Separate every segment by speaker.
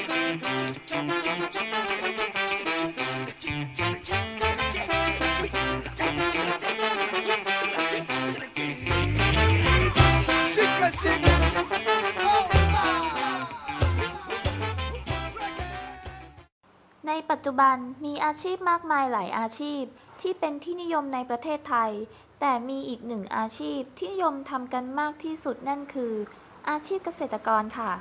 Speaker 1: ในปัจจุบันมีอาชีพมากมายหลายอาชีพที่เป็นที่นิยมในประเทศไทย แต่มีอีกหนึ่งอาชีพที่นิยมทำกันมากที่สุดนั่นคือ อาชีพเกษตรกรค่ะ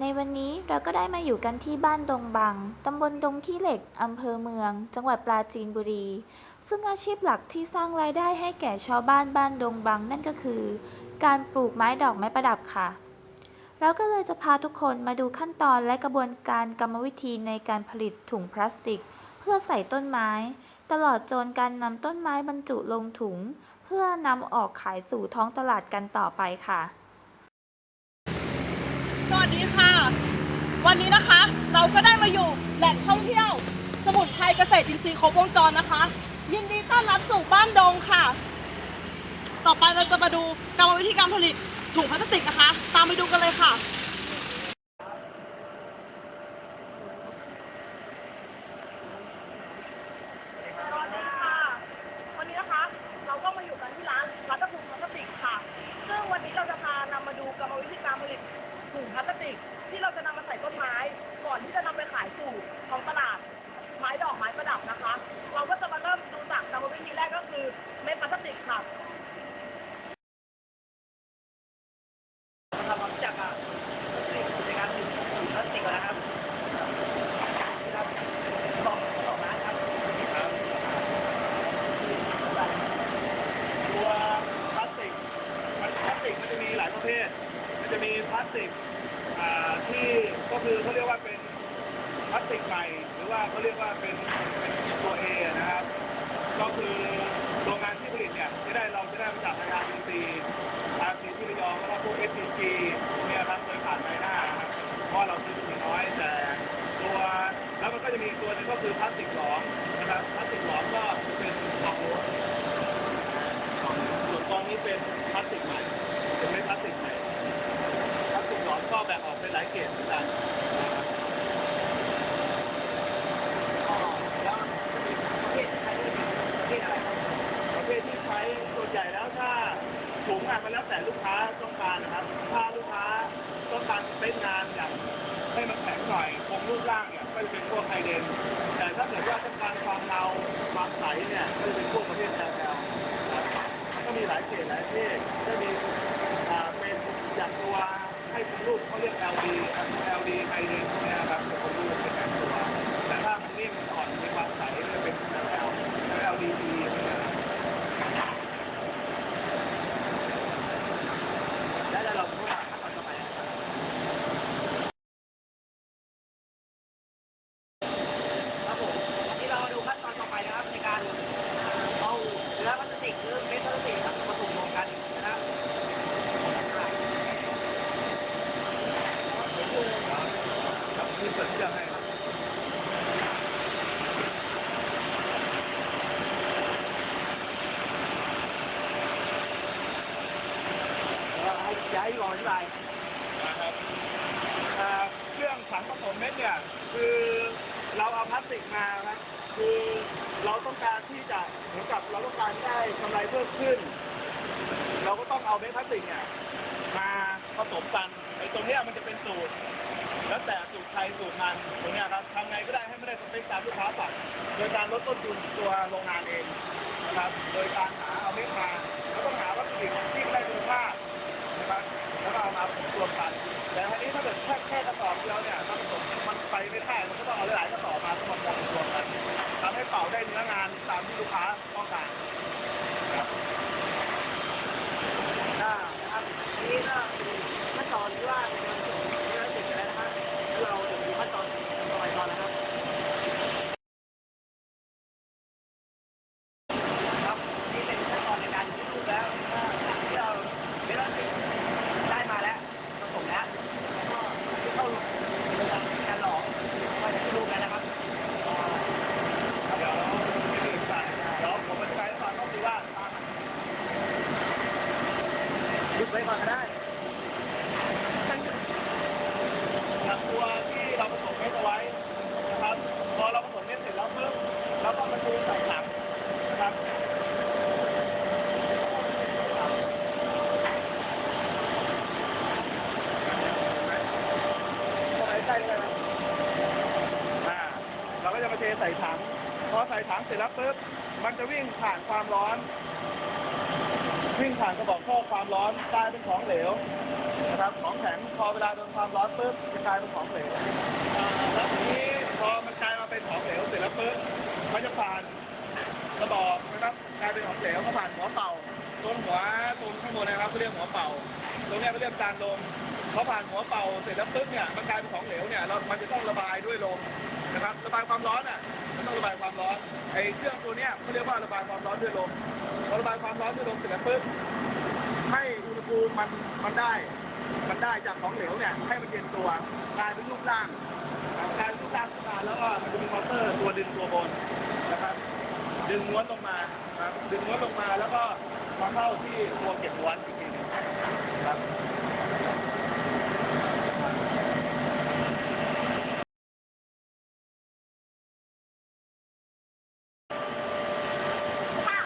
Speaker 1: ในวันนี้เราก็ได้มาอยู่กันที่บ้านดงบัง ตำบลดงขี้เหล็ก อำเภอเมือง จังหวัดปราจีนบุรี ซึ่งอาชีพหลักที่สร้างรายได้ให้แก่ชาวบ้านบ้านดงบังนั่นก็คือ การปลูกไม้ดอกไม้ประดับค่ะ เราก็เลยจะพาทุกคนมาดูขั้นตอนและกระบวนการกรรมวิธีในการผลิตถุงพลาสติก เพื่อใส่ต้นไม้ ตลอดจนการนำต้นไม้บรรจุลงถุง เพื่อนำออกขายสู่ท้องตลาดกันต่อไปค่ะ
Speaker 2: สวัสดีค่ะ วันนี้นะคะ เราก็ได้มาอยู่แหล่งท่องเที่ยว สมุทรไทยเกษตรอินทรีย์ครบวงจรนะคะ ยินดีต้อนรับสู่บ้านดงค่ะ ต่อไปเราจะมาดูกรรมวิธีการผลิตถุงพลาสติกนะคะ ตามไปดูกันเลยค่ะ สวัสดีค่ะ วันนี้นะคะเราก็มาอยู่กันที่ร้านรัตภูมิพลาสติกค่ะ ซึ่งวันนี้เราจะพานำมาดูกรรมวิธีการผลิตถุงพลาสติก ที่เราจะนำมาใส่ต้นไม้ ก่อนที่จะนำไปขายสู่ท้องตลาด ไม้ดอกไม้ประดับนะคะ เราก็จะมาเริ่มดูจากกรรมวิธีแรกก็คือเม็ดพลาสติกค่ะทำความรู้จักกับในการผลิตถุงพลาสติกก่อนนะครับครับสองสองล้านครับ
Speaker 3: ตัวพลาสติกมันพลาสติกมันจะมีหลายประเภท มันจะมีพลาสติกอ่าที่ก็ คือเขาเรียกว่าเป็นพลาสติกใหม่หรือว่าเขาเรียกว่าเป็นเป็นตัวเอนะครับ ก็คือโรงงานที่ผลิตเนี่ยจะได้เราจะได้มาจากทางการอินซีอาร์ซีที่ระยองแล้วก็พวกเอสซีจีเนี่ยครับเคยผ่านไปหน้าครับเพราะเราซื้อถึงน้อยแต่ตัวแล้วมันก็จะมีตัวนึงก็คือพลาสติกหลอมนะครับพลาสติกหลอมก็เป็นของโน้นส่วนกองนี้เป็นพลาสติกใหม่เป็นไม่พลาสติกใหม่ ก็แบ่งออกเป็นหลายเกรดเหมือนกันนะครับก็แล้วประเภทที่ใช้ด้วยกันประเภทอะไรครับประเภทที่ใช้ส่วนใหญ่แล้วถ้าถุงอะมันแล้วแต่ลูกค้าต้องการนะครับ ถ้าลูกค้าต้องการเส้นงานอย่างให้มันแข็งหน่อยคงรูปร่างเนี่ยก็จะเป็นพวกไฮเดน แต่ถ้าเกิดว่าต้องการความเงาความใสเนี่ยก็จะเป็นพวกประเภทแอลแอลนะครับก็มีหลายเกรดหลายประเภทก็มีเป็นอย่างตัว ให้เป็นรูปเขาเรียก LD LD ไฮเดนเนี่ยครับเป็นรูปเป็นแบบตัวแต่ถ้ามันนิ่มอ่อนมีความใสก็จะเป็น LL แล้ว LDE พวกเนี้ยครับแล้วเราพูดว่าขั้นตอนต่อไปนะครับครับผมวันนี้เรามาดูขั้นตอนต่อไปนะครับในการ เอาเนื้อพลาสติกหรือเม็ดพลาสติกครับมาถุงรวมกันนะครับครับคือเปิดเครื่องให้ครับ ให้ย้ายก่อนอธิบายนะครับอ่าเครื่องสังผสมเม็ดเนี่ย คือเราเอาพลาสติกมาครับคือเราต้องการที่จะเหมือนกับเราต้องการได้กำไรเพิ่มขึ้น เราก็ต้องเอาเม็ดพลาสติกเนี่ยมาผสมกันไอ้ตรงเนี้ยมันจะเป็นสูตร แล้วแต่สูตรใครสูตรมันตรงเนี้ยครับทำไงก็ได้ให้ไม่ได้สเปคตามลูกค้าสั่งโดยการลดต้นทุนตัวโรงงานเองนะครับ โดยการหาเอาเม็ดมาแล้วต้องหาวัตถุดิบที่ได้คุณภาพนะครับ แล้วก็เอามาผสมรวมกัน แต่ทีนี้ถ้าเกิดแค่แค่กระสอบเดียวเนี่ยมันมันไปไม่ได้มันก็ต้องเอาหลายๆกระสอบมาต้องมาผสมรวมกันทำให้เป่าได้เนื้องานตามที่ลูกค้าต้องการครับ
Speaker 4: นี่ก็คือขั้นตอนที่ว่าเป็นการส่งเนื้อติดแล้วนะครับแล้วเราจะดูขั้นตอนต่อไปก่อนนะครับ ครับนี่เป็นขั้นตอนในการคิดรูปแล้วว่าหลังที่เราเนื้อติดได้มาแล้วผสมแล้วแล้วก็ที่เข้าลงการหลอมก็จะคิดรูปแล้วนะครับ
Speaker 3: เดี๋ยวไม่ลืมสั่งเดี๋ยวผมอธิบายให้ฟัง ใส่ถัง พอใส่ถังเสร็จแล้วปุ๊บ มันจะวิ่งผ่านความร้อน วิ่งผ่านกระบอกท่อความร้อนกลายเป็นของเหลวนะครับ ของแข็งพอเวลาโดนความร้อนปุ๊บจะกลายเป็นของเหลวแล้วทีนี้พอมันกลายมาเป็นของเหลวเสร็จแล้วปุ๊บมันจะผ่านกระบอกนะครับกลายเป็นของเหลวก็ผ่านหัวเป่าตรงหัวตรงข้างบนนะครับเขาเรียกหัวเป่าตรงนี้เขาเรียกจานลมพอผ่านหัวเป่าเสร็จแล้วปุ๊บเนี่ยมันกลายเป็นของเหลวเนี่ยเรา มันจะต้องระบายด้วยลม นะครับระบายความร้อนอะมันต้องระบายความร้อนไอ้เครื่องตัวเนี้ยเขาเรียกว่าระบายความร้อนด้วยลมพอระบายความร้อนด้วยลมเสร็จแล้วปุ๊บให้อุณหภูมิมันมันได้ มันได้จากของเหลวเนี่ยให้มันเย็นตัวกลายเป็นรูปร่างกลายเป็นรูปร่างขึ้นมาแล้วก็มันจะมีมอเตอร์ตัวดึงตัวบนนะครับดึงม้วนลงมาครับดึงม้วนลงมาแล้วก็มาเข้าที่ตัวเก็บม้วนอีกทีหนึงครับ
Speaker 2: ค่ะ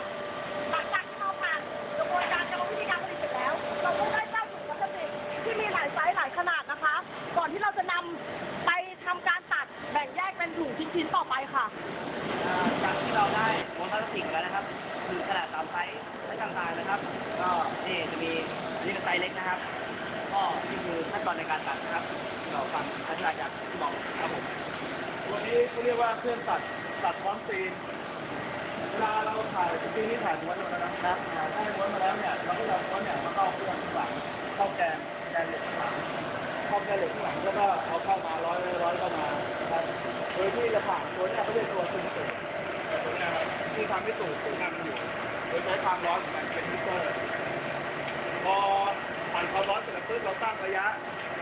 Speaker 2: หลังจากที่เราผ่านกระบวนการกรรมวิธีการผลิตเสร็จแล้ว เราก็ได้เจ้าถุงพลาสติกที่มีหลายไซส์หลายขนาดนะคะ ก่อนที่เราจะนำไปทำการตัดแบ่งแยกเป็นถุงชิ้นๆต่อไปค่ะ
Speaker 4: อ่าจากที่เราได้ ม้วนพลาสติกแล้วนะครับคือขนาดตามไซส์และต่างๆนะครับ ก็นี่จะมีอันนี้เป็นไซส์เล็กนะครับ ก็นี่คือขั้นตอนในการตัดนะครับที่เราฟังอธิบายจากที่บอกครับผม
Speaker 3: ตัวนี้เขาเรียกว่าเครื่องตัดตัดพร้อมซีนเวลาเราถ่ายซีนที่ถ่ายม้วนมาแล้วนะครับอ่าถ้าม้วนมาแล้วเนี่ยเราก็จะเอาม้วนเนี่ยมาเข้าเครื่องข้างหลังเข้าแกนแกนเหล็กข้างหลังเข้าแกนเหล็กข้างหลังแล้วก็เอาเข้ามาร้อยร้อยเข้ามานะครับโดยที่จะผ่านตัวเนี่ยเขาเรียกตัวซึมสูบตัวเนี้ครับ ที่ทำให้สูบสูบน้ำมันอยู่โดยใช้ความร้อนของมันเป็นมิเตอร์พอผ่านความร้อนเสร็จแล้วปุ๊บเราตั้งระยะ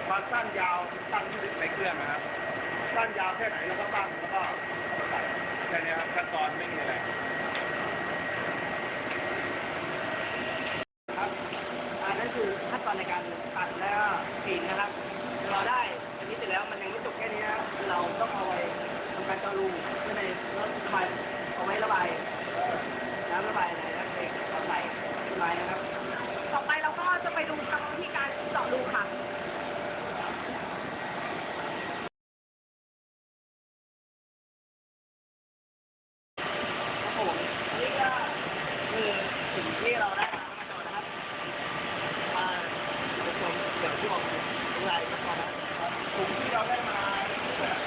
Speaker 3: ความสั้นยาวตั้งที่ในเครื่องนะครับสั้นยาวแค่ไหนเราก็ตั้งแล้วก็ใส่แค่นี้ครับขั้นตอนไม่มีอะไร
Speaker 4: ครับอ่านั่นคือขั้นตอนในการตัดแล้วก็กรีดนะครับ เราได้อันนี้เสร็จแล้วมันยังไม่จบแค่นี้นะครับ เราต้องเอาไว้ทำการเจาะรูเพื่อในรถระบายเอาไว้ระบายเอ่อน้ำระบายอะไรนะเอกเอาใส่ระบายนะครับ
Speaker 2: ต่อไปเราก็จะไปดูกรรมวิธีการเจาะรูค่ะ
Speaker 4: ครับผมอันนี้ก็คือสิ่งที่เราได้มาทั้งหมดนะครับอ่าเดี๋ยว ผมเดี๋ยวที่บอกเป็นลายขั้นตอนนะครับ
Speaker 3: ถุงที่เราได้มาแบบ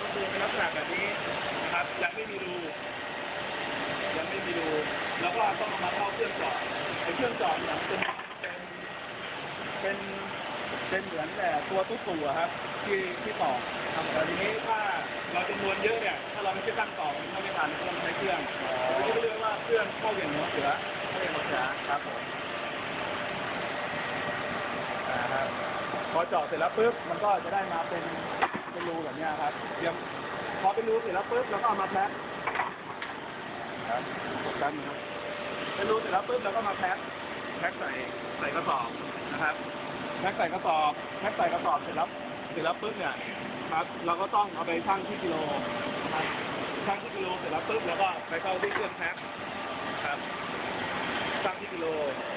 Speaker 3: ก็คือเป็นลักษณะแบบนี้นะครับยังไม่มีรูยังไม่มีรูแล้วก็ต้องเอามาเข้าเครื่องเจาะไอ้เครื่องเจาะเนี่ยเป็นเป็นเป็นเป็นเหมือนแต่ตัวตู้ตู่อะครับ ที่ที่ต่อทำแต่ทีนี้ถ้าเราจำนวนเยอะเนี่ยถ้าเราไม่ใช่ตั้งต่อมันเข้าไม่ทันก็ต้องใช้เครื่องอันนี้เรียกว่าเครื่องเข้าเหวี่ยงหัวเสือเข้าเหวี่ยงหัวเสือครับผม นะครับพอเจาะเสร็จแล้วปุ๊บมันก็จะได้มาเป็นเป็นรูแบบเนี้ยครับเดี๋ยวพอเป็นรูเสร็จแล้วปุ๊บเราก็เอามาแพ็คครับกดกันนะครับเป็นรูเสร็จแล้วปุ๊บเราก็มาแพ็คแพ็คใส่ใส่กระสอบนะครับแพ็คใส่กระสอบแพ็คใส่กระสอบเสร็จแล้วเสร็จแล้วปุ๊บเนี่ยครับเราก็ต้องเอาไปชั่งที่กิโลนะครับชั่งที่กิโลเสร็จแล้วปุ๊บแล้วก็ไปเข้าที่เครื่องแพ็คครับ ชั่งที่กิโล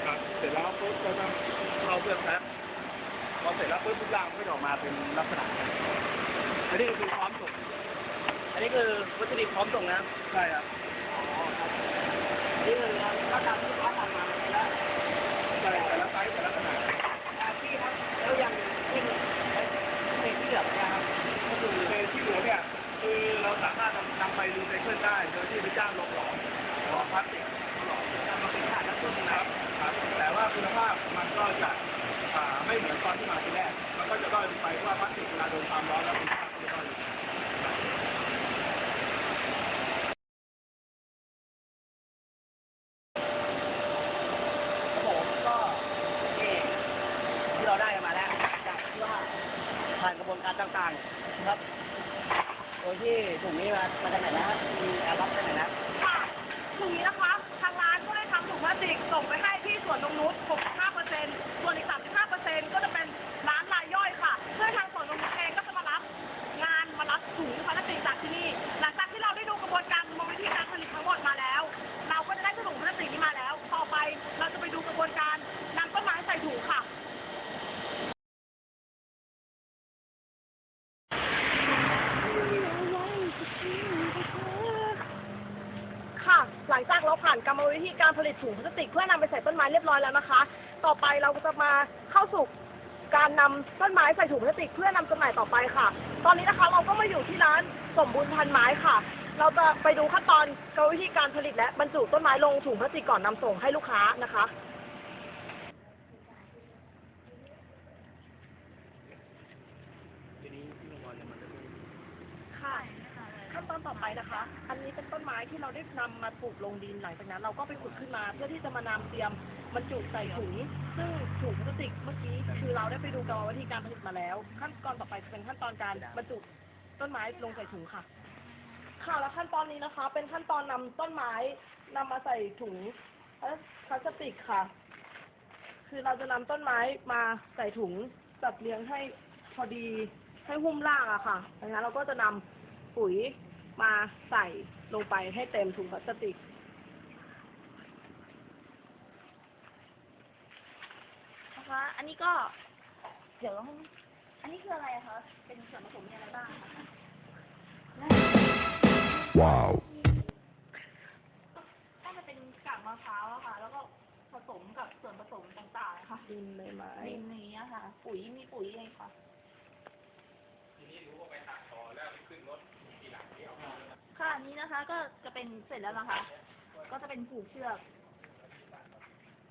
Speaker 3: ครับเสร็จแล้วปุ๊บก็ต้องเข้าเครื่องแพ็คพอเสร็จแล้วปุ๊บทุกอย่างก็จะออกมาเป็นลักษณะนี้อันนี้ก็คือพร้อมส่ง
Speaker 4: อันนี้คือวัตถุดิบพร้อมส่งนะครับ
Speaker 3: ใช่ครับ
Speaker 4: อันนี้คือก็ตามที่ลูกค้าสั่งมาแล้ว
Speaker 3: ใช่แต่ละไซส์แต่ละขนาด
Speaker 4: อาชีพครับแล้วยังที่ในที่เหลือเนี่ยครับก็คือ
Speaker 3: ในที่เหลือเนี่ยคือเราสามารถนำนำไปรีไซเคิลได้โดยที่ไปจ้างลงหลอมหลอมพลาสติก หลอม
Speaker 4: นำมาเป็นฐานและต้น
Speaker 3: ค
Speaker 4: นะค
Speaker 3: รั
Speaker 4: รั
Speaker 3: บบครับแต่ว่าคุณภาพมันก็จะไม่เหมือนตอนที่มาทีแรก มันก็จะด้อยลงไปเพราะว่าพลาสติกเวลาโดนความร้อนแล้วคุณภาพก็จะด้อยลง
Speaker 4: ครับผมก็นี่ที่เราได้มาแล้วจากที่ว่าผ่านกระบวนการต่างๆนะครับ โดยที่ถุงนี้มามาจากไหนนะครับมีแอร์บัฟจากไหนนะ
Speaker 2: ค่ะถุงนี้นะคะ ติกส่งไปให้ที่สวนตรงนุช65%ส่วนอีก 35ก็จะเป็นร้านรายย่อยค่ะเพื่อทางสวนนงนุชเองก็จะมารับงานมารับถุงพลาสติกจากที่นี่ หลังจากที่เราได้ดูกระบวนการกรรมวิธีการผลิตทั้งหมดมาแล้ว เราก็จะได้ถุงพลาสติกนี้มาแล้ว ต่อไปเราจะไปดูกระบวนการนำต้นไม้ใส่ถุงค่ะ เราผ่านกรรมวิ ธีการผลิตถุงพลาสติกเพื่อนำไปใส่ต้นไม้เรียบร้อยแล้วนะคะ ต่อไปเราจะมาเข้าสู่การนำต้นไม้ใส่ถุงพลาสติกเพื่อนำจำหน่ายต่อไปค่ะ ตอนนี้นะคะเราก็มาอยู่ที่ร้านสมบูรณ์พันไม้ค่ะ เราจะไปดูขั้นตอนกรรมวิธีการผลิตและบรรจุต้นไม้ลงถุงพลาสติกก่อนนำส่งให้ลูกค้านะคะขั้นตอนต่อไปนะคะ อันนี้เป็นต้นไม้ที่เราได้นำมาปลูกลงดินหลังจากนั้น เราก็ไปขุดขึ้นมาเพื่อที่จะมานำเตรียมบรรจุใส่ถุง ซึ่งถุงพลาสติกเมื่อกี้คือเราได้ไปดูกรรมวิธีการผลิตมาแล้ว ขั้นตอนต่อไปจะเป็นขั้นตอนการบรรจุต้นไม้ลงใส่ถุงค่ะ ค่ะแล้วขั้นตอนนี้นะคะ เป็นขั้นตอนนำต้นไม้นำมาใส่ถุงพลาสติกค่ะ คือเราจะนำต้นไม้มาใส่ถุงจัดเรียงให้พอดีให้หุ้มล่างอะค่ะดังนั้นเราก็จะนำปุ๋ยมาใส่ ลงไปให้เต็มถุงพลาสติก
Speaker 1: นะคะ อันนี้ก็ เดี๋ยวต้องอันนี้คืออะไรอะคะ เป็นส่วนผสมมีอะไรบ้างคะ
Speaker 5: Wow.
Speaker 1: น่าจะเป็นกากมะพร้าวอะค่ะ แล้วก็ผสมกับส่วนผสมต่างๆค่ะ
Speaker 2: ดินใบไม้
Speaker 1: ดินนี้อะค่ะ ปุ๋ยมีปุ๋ยเองค่ะ ค่ะอันนี้นะคะ ก็จะเป็นเสร็จแล้วนะคะ ก็จะเป็นผูกเชือก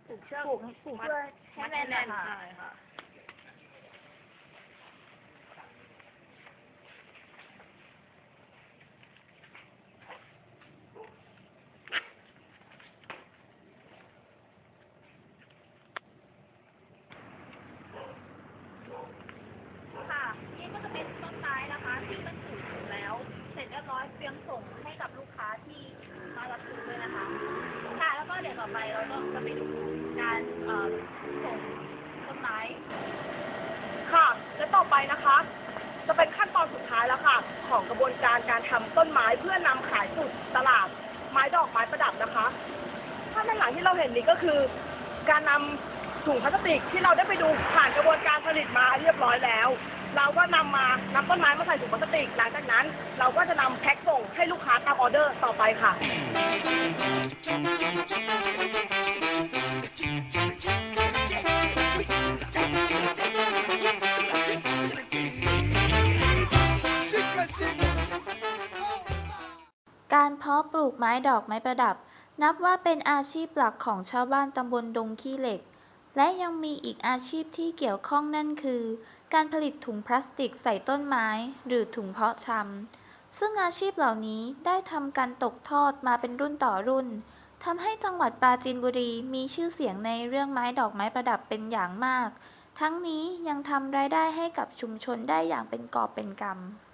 Speaker 1: ผูกเชือกผูกผูกเพื่อให้แน่นนะคะ
Speaker 2: ใช่ค่ะ
Speaker 1: ค่ะนี่ก็จะเป็นต้นไม้นะคะ ที่บรรจุถุงแล้ว เสร็จเรี ยบร้อยเตรียมส่งให้กับลูกค้าที่มารับซื้อด้วยนะคะค่ะแล้วก็เดี๋ยวต่อไปเราก็จะไปดูการส่งต้นไม้
Speaker 2: ค่ะ และต่อไปนะคะ จะเป็นขั้นตอนสุดท้ายแล้วค่ะ ของกระบวนการการทำต้นไม้เพื่อนำขายสู่ตลาดไม้ดอกไม้ประดับนะคะ ถ้าด้านหลังที่เราเห็นนี้ก็คือ การนำ ถุงพลาสติกที่เราได้ไปดูผ่านกระบวนการผลิตมาเรียบร้อยแล้ว เราก็นำมานำต้นไม้มาใส่ถุงพลาสติก หลังจากนั้น เราก็จะนำแพ็คส่งให้ลูกค้าตามออเดอร์ต่อไปค่ะ
Speaker 1: การเพาะปลูกไม้ดอกไม้ประดับ นับว่าเป็นอาชีพหลักของชาวบ้านตำบลดงขี้เหล็ก และยังมีอีกอาชีพที่เกี่ยวข้องนั่นคือ การผลิตถุงพลาสติกใส่ต้นไม้ หรือถุงเพาะชำ ซึ่งอาชีพเหล่านี้ได้ทำการตกทอดมาเป็นรุ่นต่อรุ่นทำให้จังหวัดปราจีนบุรีมีชื่อเสียงในเรื่องไม้ดอกไม้ประดับเป็นอย่างมาก ทั้งนี้ยังทำรายได้ให้กับชุมชนได้อย่างเป็นกอบเป็นกำ